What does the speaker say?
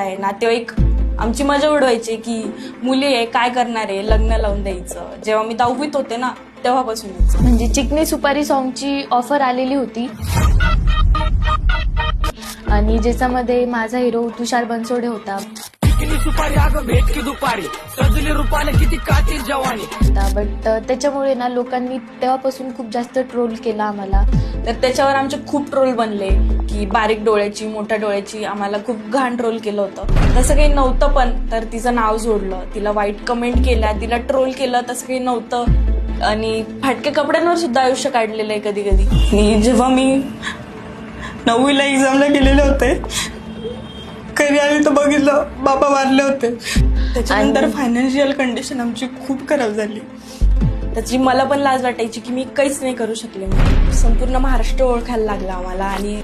आहे नातेवाईक आमची मजा उडवायची की मुली आहे काय करणार आहे लग्न लावून द्यायचं. जेव्हा मी दहावीत होते ना तेव्हापासूनच म्हणजे चिकनी सुपारी सॉंगची ऑफर आलेली होती. आणि ज्याच्यामध्ये माझा हिरो तुषार बनसोडे होता. किती सुपारी अगं भेट की दुपारी. सजली रुपाने किती कातील जवानी. बट त्याच्यामुळे ना लोकांनी तेव्हापासून खूप जास्त ट्रोल केला आम्हाला. तर त्याच्यावर आमचे खूप ट्रोल बनले की बारीक डोळ्याची मोठ्या डोळ्याची आम्हाला खूप घाण ट्रोल केलं होतं. तसं काही नव्हतं पण तर तिचं नाव जोडलं. तिला वाईट कमेंट केल्या तिला ट्रोल केलं तसं काही नव्हतं. आणि फाटके कपड्यांवर सुद्धा आयुष्य काढलेलं आहे कधी कधी. आणि जेव्हा मी नववीला एक्झामला गेलेले होते घरी आले तर बघितलं. बाबा वारले होते. त्याच्यानंतर फायनान्शियल कंडिशन आमची खूप खराब झाली. त्याची मला पण लाज वाटायची की मी काहीच नाही करू शकले संपूर्ण महाराष्ट्र ओळखायला लागला आम्हाला आणि